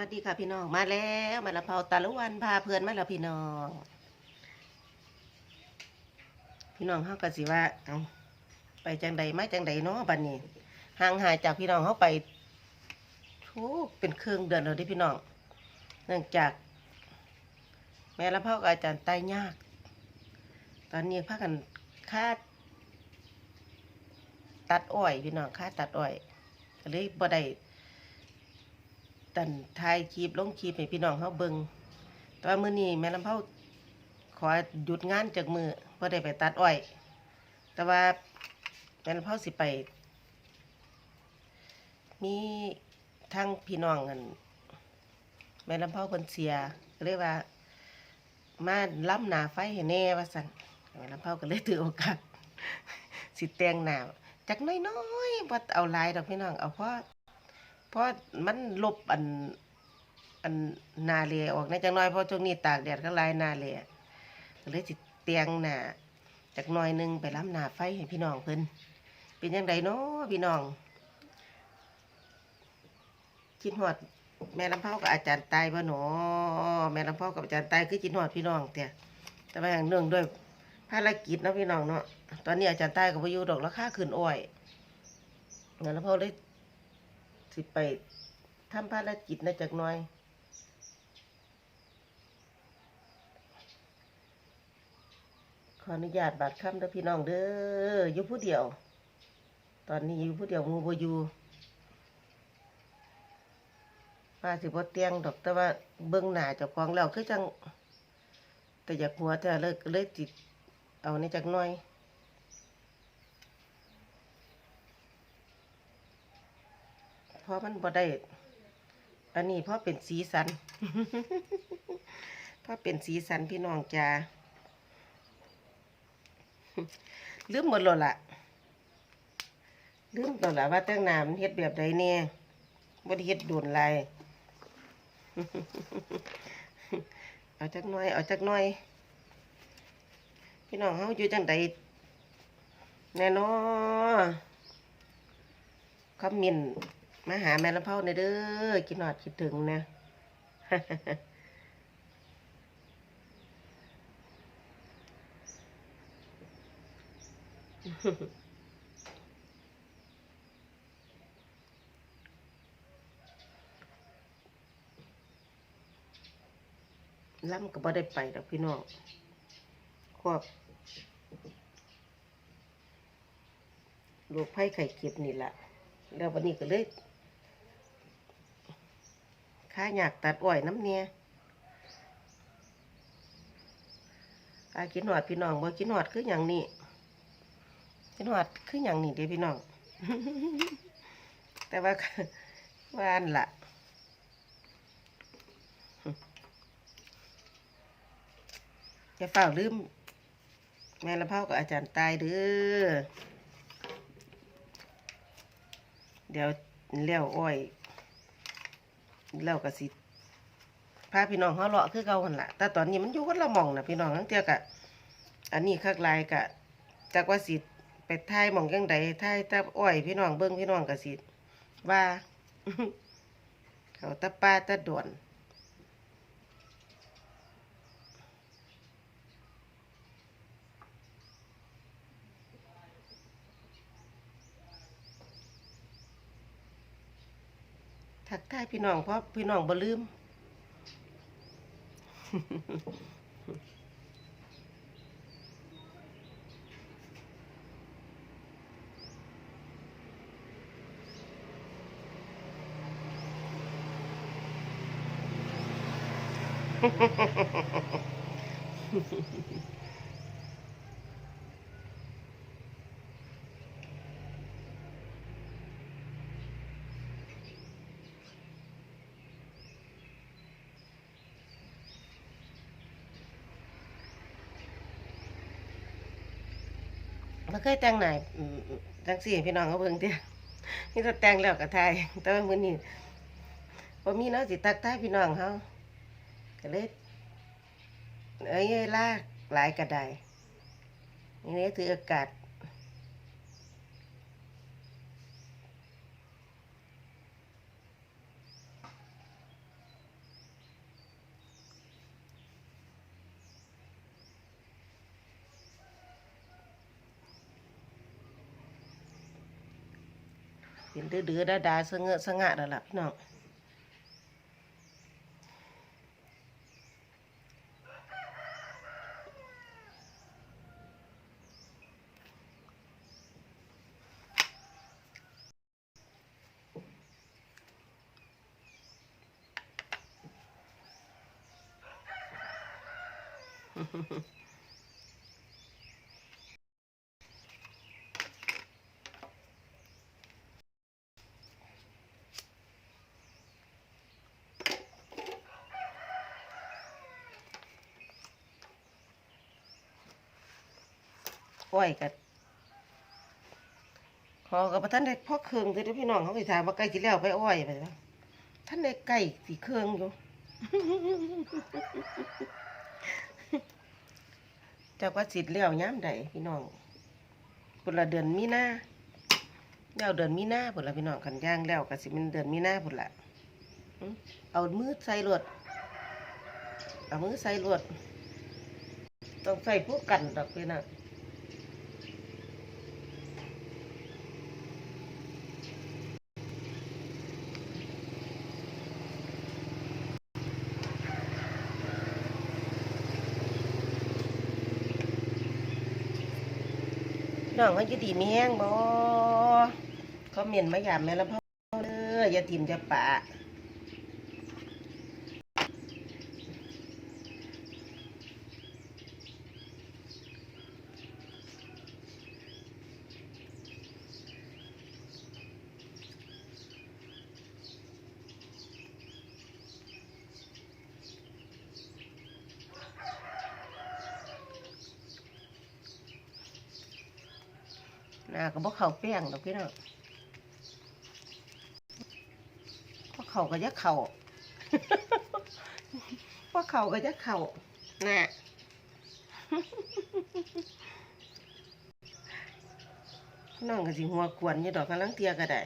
วัสดีค่ะพี่น้องมาแล้วมาละเผาตาลุวันพาเพื่อนมาแล้วพี่น้อง พี่น้องเขาก็สิว่าเอาไปจังใดมาจังใดเนาะบัดนี้ห่างหายจากพี่น้องเขาไปทุกเป็นเครื่องเดือนเลยที่พี่น้อง เนื่องจาก แม่ละเผากับอาจารย์ตายยาก ตอนนี้พากันคาดตัดอ้อยพี่น้องคาดตัดอ้อยก็เลยบ่ได้ ตันทายคลิปลงคลิปให้พี่น้องเขาเบิงแต่ว่ามื้อนี้แม่ลำเผาขอหยุดงานจากมือเพอได้ไปตัดอ้อย แต่ว่าแม่ลำเผาสิไป มีทั้งพี่น้องกันแม่ลำเผาเพิ่นเสียก็เลยว่า มาล้ำหนาไฟให้แน่ว่าสั่นแม่ลำเผาก็เลยถือโอกาสสิแต่งหนาจักน้อยๆบ่เอาลายดอกพี่น้องเอาเพราะ ราะมันลบอันอันนาเลออกในจังน้อยเพราะช่วงนี้ตากแดดก็ลายนาเลก็เลยจิตเตียงหนาจากหน้อยหนึงไปล้ำหนาไฟให้พี่น้องเพิ่นเป็นยังไงเนาะพี่น้องคิดฮอดแม่ลำเผากับอาจารย์ตายบ่หนอแม่ลำเผากับอาจารย์ตายคือคิดฮอดพี่น้องแต่แต่ว่าอย่างเนื่องด้วยภารกิจนะพี่น้องเนาะตอนนี้อาจารย์ตายก็บ่อยู่ดอกราคาขึ้นอ้อยแม่ลำเผาเลย สิไปทำภารกิจนะจักน่อยขออนุญาตบัตรคำเด้อพี่น้องเด้ออยู่ผู้เดียว ตอนนี้อยู่ผู้เดียวมูบยู่มาสิบ่เตียงดอกแต่ว่าเบิ่งหน้าเจ้าของแล้วคือจัง แต่อยากหัวแต่เลยเลยติดเอาในจักน่อย เพราะมันบ่ได้ อันนี้เพราะเป็นสีสัน เพราะเป็นสีสันพี่น้องจ้าลืมหมดแล้วล่ะลืมตัวละว่าแต่งหน้ามันเฮ็ดแบบใดเนี่ยบ่ได้เฮ็ดโดนลายเอาจักหน่อย เอาจักหน่อย พี่น้องเฮาอยู่จังใดแน่นอนคอมเมนต์ มาหาแม่ลำเผาในเด้อคิดหอดคิดถึงนะล่ำก็บ่ได้ไปดอกพี่น้องควบโรคภัยไข้เจ็บนี่แหละแล้ววันนี้ก็เลย ข้าอยากตัดอ้อยน้ำเนี่ยอากินหอดพี่น้องบ่กินหอดคืออย่างนี้กินหอดคืออย่างนี้เด้พี่น้อง แต่ว่าว่านละอย่าเฝ้าลืม แม่ละเผากับอาจารย์ตายเด้อเดี๋ยวเลี้ยวอ้อย เลี้ยวกะสิพาพี่น้องเขาเลาะคือเก่าหันละแต่ตอนนี้มันอยู่คนละหม่องนะพี่น้องทั้งเทียกะอันนี้คักลายกะจากว่าสิไปท่ายหม่องยังใดท่ายตาอ้อยพี่น้องเบิ้งพี่น้องกะสิว่าเขาตาป้าตาด่วนายพี่น้องเพราะพี่น้องบ่ลืม บ่เคยแต่งหน้าอืมจังสี่ให้พี่น้องเขาเบิ่งเด้อนี่ถ้าแต่งแล้วก็ทายแต่ว่ามื้อนี้บ่มีเนาะสิตักทายพี่น้องเฮาก็เลยเอ้ยลากหลายก็ได้นี่ถือโอกาส เป็นเดือๆดาๆสะเงอะสะงะแล้วล่ะพี่น้อง อ้อยกับพอกับท่านได้พ่อเครื่องเด้อพี่น้องเขาไปถามว่าใกล้สิแล้วไปอ้อยไปแล้วท่านได้ใกล้สิเครื่องอยู่จากว่าสิทธิ์แล้วย้ำใดพี่น้องพุ่นละเดือนมีนาแล้วเดือนมีนาพุ่นละพี่น้องขันย่างแล้วก็สิเป็นเดือนมีนาพุ่นละเอามือใส่รวดเอามือใส่รวดต้องใส่พวกกันดอกพี่น้อง น้องเขาจะดีมีแห้งบ่เขาเหม็นมาหยามแม่ละพ่อเด้ออย่าทิมจะปะ นาก็บ่เข่าแป้งดอกพี่น้องพอเขาก็จะเข่าพอเขาก็จะเข่าน่ะน้องก็สิหัวกวนอยู่ดอกกำลังเตียก็ได้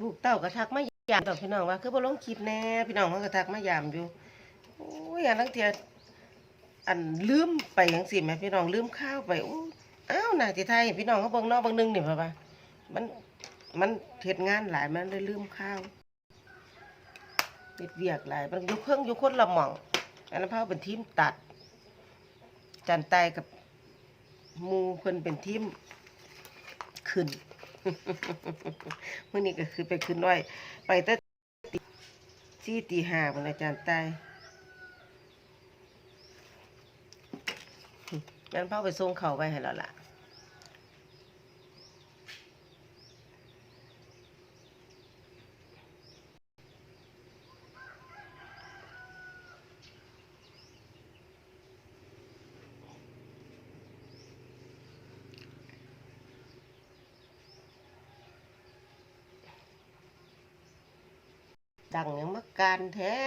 ลูกเต้าก็ทักมายามดอพี่น้องว่า คือบ่ลงคลิปแน่พี่น้องเขาก็ทักมายามอยู่โอ้ยอันลังเทียอันลืมไปจังซี่แม่พี่น้องลืมข้าวไปอ้อ้าวนาสิไทยพี่น้องเขาเบิ่งนอกเบิ่งหนึงเนี่ยพ่ะว่ามันมันเฮ็ดงานหลายมันเลยลืมข้าวเฮ็ดเวียกหลายมันอยู่เครื่องอยู่คนละหม่องอันนั้นพาเป็นทีมตัด จันไตกับมูเพิ่นเป็นทีมขึ้น มื่อนี้ก็คือไปขึ้นน้อย ไปแต่ตีสี่ตีห้าเป็นอาจารย์ตายงั้นพ่อไปส่งเขาไปให้แล้วล่ะ ดังยังมาการแท้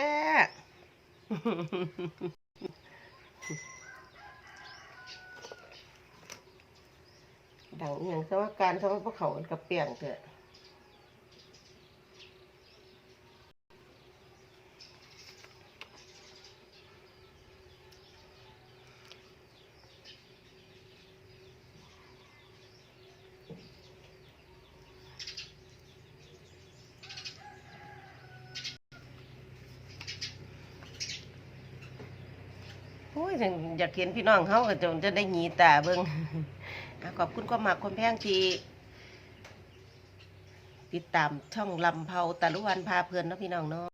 ดังอย่างสมการสมพวกเขากับเปลี่ยนเถอะ โอ้ยอยากเห็นพี่น้องเขาก็จนจะได้หนีตาเบิ่งขอบคุณความหมักความแพงที่ติดตามช่องลำเผาตะลุวันพาเพลินเนาะพี่น้องเนาะ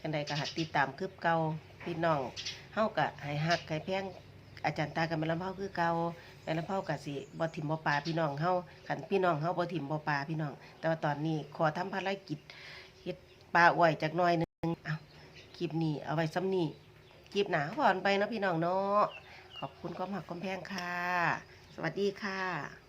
กันใดก็หัดติดตามคืบเก่าพี่น้องเฮากะให้ฮักให้แพงอาจารย์ตากันเป็นลำเผาคือเก่าแม่ลำเผากะสิบ่ถิ่มบ่ปลาพี่น้องเฮาคันพี่น้องเฮาบ่ถิ่มบ่ปลาพี่น้อง แต่ว่าตอนนี้ขอทำภารกิจเฮ็ดปลาอ้อยจักน่อยหนึงเอาคลิปนี้เอาไว้ซ้ำนี้ คลิปหนาผ่อนไปนะพี่น้องเนาะขอบคุณความหักความแพงค่ะ สวัสดีค่ะ